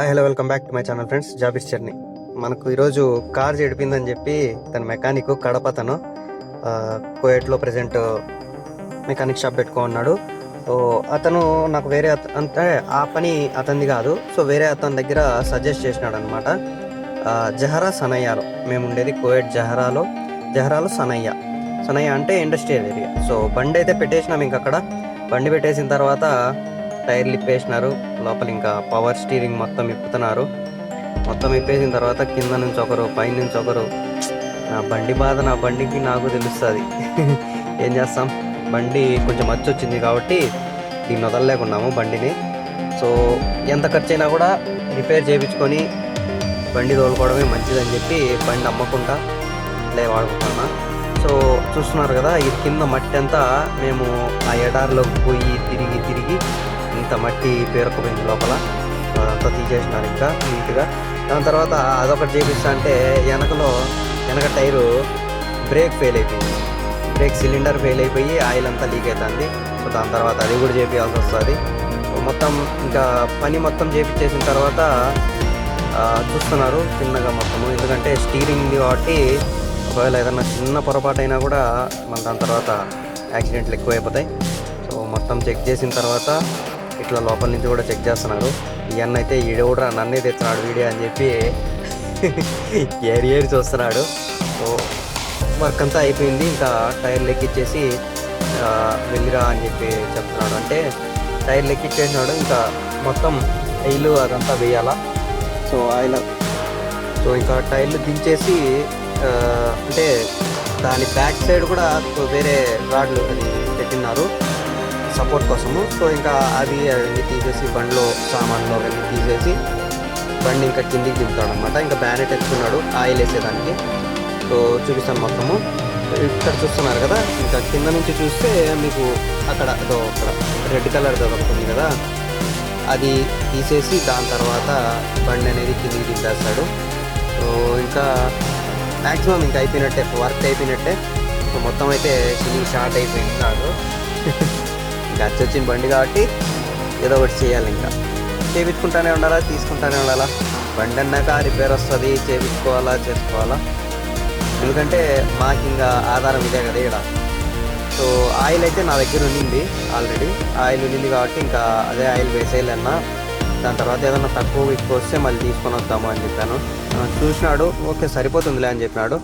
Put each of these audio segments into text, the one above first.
Hello welcome back to my channel friends జాబిస్ చర్ని. మనకు ఈరోజు కార్ చెడిపోయిందని చెప్పి తన మెకానిక్ కడప తను కోయట్లో ప్రజెంట్ మెకానిక్ షాప్ పెట్టుకోన్నాడు సో అతను నాకు వేరే అత- అంటే ఆ పని అతనిది కాదు. సో వేరే అతని దగ్గర సజెస్ట్ చేసినాడు అనమాట జహరా సనయ్యాలో. మేము ఉండేది కోయట్ జహరాలో. జహరాలో సనయ్య. సనయ్య అంటే ఇండస్ట్రియల్ ఏరియా సో బండి అయితే పెట్టేసినాం ఇంక అక్కడ బండి పెట్టేసిన తర్వాత టైర్లు ఇప్పేసినారు లోపల ఇంకా పవర్ స్టీరింగ్ మొత్తం ఇప్పుతున్నారు మొత్తం ఇప్పేసిన తర్వాత కింద నుంచి ఒకరు పైన నుంచి ఒకరు నా బండి బాధ నా బండికి నాకు తెలుస్తుంది. ఏం చేస్తాం? బండి కొంచెం మచ్చి వచ్చింది కాబట్టి దీన్ని వదలలేకున్నాము బండిని. సో ఎంత ఖర్చు అయినా కూడా రిపేర్ చేయించుకొని బండి తోలుకోవడమే మంచిదని చెప్పి బండి అమ్మకుండా లే వాడుకుంటున్నా. సో చూస్తున్నారు కదా ఈ కింద మట్టి అంతా మేము ఆ ఎడారిలోకి పోయి తిరిగి తిరిగి మట్టి పేరుకుపోయింది లోపల. అదంతా తీసేసినారు ఇంకా నీట్గా. దాని తర్వాత అదొకటి చేపిస్తా అంటే వెనకలో వెనక టైరు బ్రేక్ ఫెయిల్ అయిపోయింది. బ్రేక్ సిలిండర్ ఫెయిల్ అయిపోయి ఆయిల్ అంతా లీక్ అవుతుంది సో దాని తర్వాత అది కూడా చేపించాల్సి వస్తుంది. మొత్తం ఇంకా పని మొత్తం చేపించేసిన తర్వాత చూస్తున్నారు చిన్నగా మొత్తము. ఎందుకంటే స్టీరింగ్ కాబట్టి ఒకవేళ ఏదైనా చిన్న పొరపాటు అయినా కూడా మన దాని తర్వాత యాక్సిడెంట్లు ఎక్కువైపోతాయి. సో మొత్తం చెక్ చేసిన తర్వాత ఇట్లా లోపల నుంచి కూడా చెక్ చేస్తున్నారు. ఇవన్నీ అయితే ఈడెవడరా? కూడా నన్నే తెస్తున్నాడు వీడియో అని చెప్పి ఏరి ఏరి చూస్తున్నాడు. సో వర్క్ అంతా అయిపోయింది. ఇంకా టైర్ లెక్కిచ్చేసి వెళ్ళిరా అని చెప్పి చెప్తున్నాడు. అంటే టైర్ లెక్కిచ్చేసినాడు ఇంకా మొత్తం ఆయిల్ అదంతా వేయాలా? సో ఆయిల్ సో ఇంకా టైర్లు దించేసి అంటే దాని బ్యాక్ సైడ్ కూడా వేరే రాడ్లు అది పెట్టినారు సపోర్ట్ కోసము. సో ఇంకా అవి అవన్నీ తీసేసి బండ్లో సామాన్లు అవన్నీ తీసేసి బండి ఇంకా కిందికి దిగుతాడు అనమాట ఇంకా బ్యానెట్ ఎత్తుకున్నాడు ఆయిల్ వేసేదానికి. సో చూపిస్తాను మొత్తము. ఇక్కడ చూస్తున్నారు కదా ఇంకా కింద నుంచి చూస్తే మీకు అక్కడ అదో అక్కడ రెడ్ కలర్ దొరుకుతుంది ఉంది కదా. అది తీసేసి దాని తర్వాత బండి అనేది కిందికి దింపేస్తాడు. సో ఇంకా మ్యాక్సిమం ఇంకా అయిపోయినట్టే వర్క్ అయిపోయినట్టే. సో మొత్తం అయితే ఫినింగ్ స్టార్ట్ అయిపోయింది నాకు ఇంకా వచ్చి వచ్చిన బండి కాబట్టి ఏదో ఒకటి చేయాలి ఇంకా. చేపించుకుంటానే ఉండాలా? తీసుకుంటానే ఉండాలా? బండి అన్నాక రిపేర్ వస్తుంది చేపించుకోవాలా చేసుకోవాలా? ఎందుకంటే మాకు ఇంకా ఆధారం ఇదే కదా ఇక్కడ. సో ఆయిల్ అయితే నా దగ్గర ఉండింది ఆల్రెడీ. ఆయిల్ ఉండింది కాబట్టి ఇంకా అదే ఆయిల్ వేసేయాలన్నా. దాని తర్వాత ఏదైనా తక్కువ ఎక్కువ వస్తే మళ్ళీ తీసుకొని వద్దాము అని చెప్పాను. చూసినాడు ఓకే సరిపోతుందిలే అని చెప్పినాడు.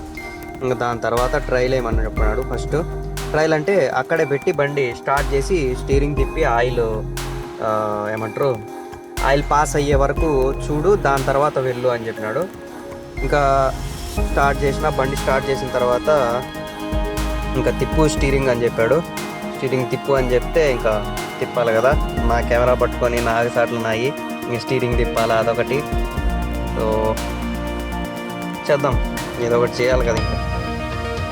ఇంకా దాని తర్వాత ట్రైల్ ఏమని చెప్పినాడు ఫస్ట్. ట్రయల్ అంటే అక్కడే పెట్టి బండి స్టార్ట్ చేసి స్టీరింగ్ తిప్పి ఆయిల్ ఏమంటారు? ఆయిల్ పాస్ అయ్యే వరకు చూడు దాని తర్వాత వెళ్ళు అని చెప్పినాడు. ఇంకా స్టార్ట్ చేసిన బండి స్టార్ట్ చేసిన తర్వాత ఇంకా తిప్పు స్టీరింగ్ అని చెప్పాడు. స్టీరింగ్ తిప్పు అని చెప్తే ఇంకా తిప్పాలి కదా. నా కెమెరా పట్టుకొని నాలుగు సార్లు ఉన్నాయి ఇంకా స్టీరింగ్ తిప్పాలి అదొకటి. సో చేద్దాం. ఏదో ఒకటి చేయాలి కదా ఇంకా.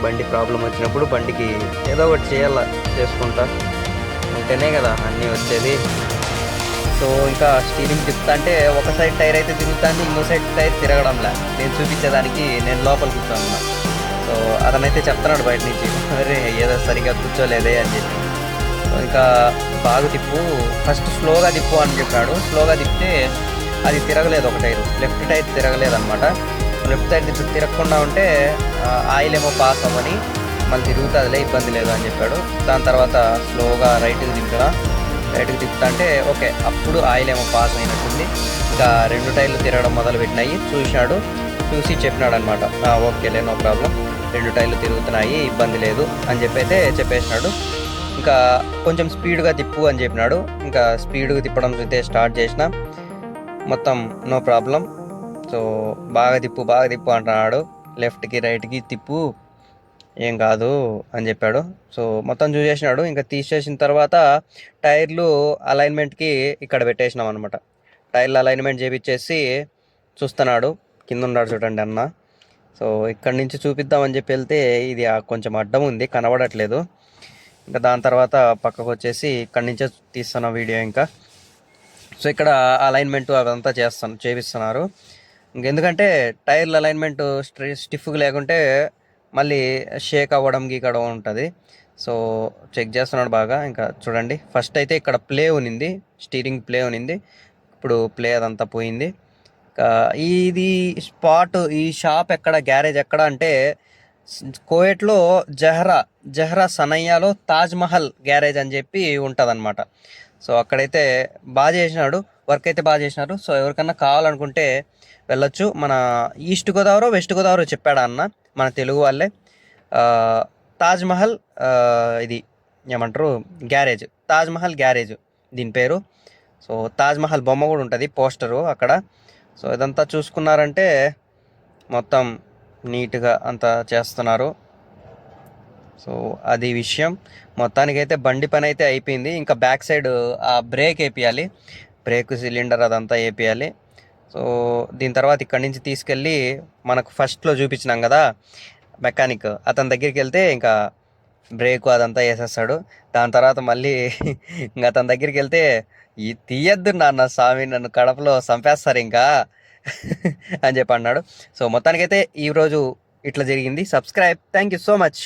బండి ప్రాబ్లం వచ్చినప్పుడు బండికి ఏదో ఒకటి చేయాల చేసుకుంటా. ఉంటేనే కదా అన్నీ వచ్చేది. సో ఇంకా స్టీరింగ్ తిప్పుతా అంటే ఒక సైడ్ టైర్ అయితే తిరుగుతాను ఇంకో సైడ్ టైర్ తిరగడంలా. నేను చూపించేదానికి నేను లోపల కూర్చోను. సో అతనైతే చెప్తున్నాడు బయట నుంచి అరే ఏదో సరిగ్గా కూర్చోలేదే అని చెప్పి. సో ఇంకా బాగా తిప్పు. ఫస్ట్ స్లోగా తిప్పు అని చెప్పాడు. స్లోగా తిప్పితే అది తిరగలేదు ఒక టైర్. లెఫ్ట్ టైర్ తిరగలేదు అనమాట లెఫ్ట్ టైర్ తిరగకుండా ఉంటే ఆయిల్ ఏమో పాస్ అవ్వని మళ్ళీ తిరుగుతుందిలే ఇబ్బంది లేదు అని చెప్పాడు. దాని తర్వాత స్లోగా రైట్కి దింపడా రైట్కి తిప్పుతా అంటే ఓకే అప్పుడు ఆయిల్ ఏమో పాస్ అయినట్టుంది. ఇంకా రెండు టైర్లు తిరగడం మొదలు పెట్టినాయి చూశాడు చూసి చెప్పినాడు అనమాట ఓకేలే నో ప్రాబ్లం. రెండు టైర్లు తిరుగుతున్నాయి ఇబ్బంది లేదు అని చెప్పి అయితే చెప్పేసినాడు. ఇంకా కొంచెం స్పీడ్గా తిప్పు అని చెప్పినాడు. ఇంకా స్పీడ్గా తిప్పడం అయితే స్టార్ట్ చేసిన మొత్తం నో ప్రాబ్లం. సో బాగా తిప్పు బాగా తిప్పు అంటున్నాడు. లెఫ్ట్కి రైట్కి తిప్పు ఏం కాదు అని చెప్పాడు. సో మొత్తం చూసేసినాడు. ఇంకా తీసేసిన తర్వాత టైర్లు అలైన్మెంట్కి ఇక్కడ పెట్టేసినాం అనమాట టైర్లు అలైన్మెంట్ చేపించేసి చూస్తున్నాడు. కింద ఉన్నాడు చూడండి అన్న. సో ఇక్కడి నుంచి చూపిద్దామని చెప్పి వెళ్తే ఇది ఆ కొంచెం అడ్డం ఉంది కనబడట్లేదు. ఇంకా దాని తర్వాత పక్కకు వచ్చేసి ఇక్కడి నుంచే తీస్తున్నాం వీడియో ఇంకా. సో ఇక్కడ అలైన్మెంట్ అదంతా చేస్తాను చేపిస్తున్నారు. ఇంకెందుకంటే టైర్ల అలైన్మెంట్ స్ట్రీ స్టిఫ్గా లేకుంటే మళ్ళీ షేక్ అవ్వడం గీకడం ఉంటుంది. సో చెక్ చేస్తున్నాడు బాగా. ఇంకా చూడండి. ఫస్ట్ అయితే ఇక్కడ ప్లే ఉనింది. స్టీరింగ్ ప్లే ఉనింది. ఇప్పుడు ప్లే అదంతా పోయింది. ఇంకా ఇది స్పాట్ ఈ షాప్ ఎక్కడ గ్యారేజ్ ఎక్కడ అంటే కోయట్లో జహ్రా జహ్రా సనయ్యాలో తాజ్ మహల్ గ్యారేజ్ అని చెప్పి ఉంటుందన్నమాట. సో అక్కడైతే బాగా చేసినాడు. వర్క్ అయితే బాగా చేసినారు. సో ఎవరికన్నా కావాలనుకుంటే వెళ్ళొచ్చు. మన ఈస్ట్ గోదావరి వెస్ట్ గోదావరి చెప్పాడు అన్న? మన తెలుగు వాళ్ళే. తాజ్మహల్ ఇది ఏమంటారు? గ్యారేజ్. తాజ్మహల్ గ్యారేజ్. దీని పేరు. సో తాజ్మహల్ బొమ్మ కూడా ఉంటుంది పోస్టరు అక్కడ. సో ఇదంతా చూసుకున్నారంటే మొత్తం నీట్గా అంతా చేస్తున్నారు. సో అది విషయం. మొత్తానికైతే బండి పని అయితే అయిపోయింది. ఇంకా బ్యాక్ సైడ్ ఆ బ్రేక్ వేపియాలి. బ్రేక్ సిలిండర్ అదంతా వేపియాలి సో దీని తర్వాత ఇక్కడి నుంచి తీసుకెళ్ళి మనకు ఫస్ట్లో చూపించినాం కదా మెకానిక్. అతని దగ్గరికి వెళ్తే ఇంకా బ్రేక్ అదంతా వేసేస్తాడు. దాని తర్వాత మళ్ళీ ఇంకా అతని దగ్గరికి వెళ్తే ఈ తీయద్దు నాన్న స్వామి నన్ను కడపలో చంపేస్తారు ఇంకా అని చెప్పి అన్నాడు. సో మొత్తానికైతే ఈరోజు ఇట్లా జరిగింది. Subscribe thank you so much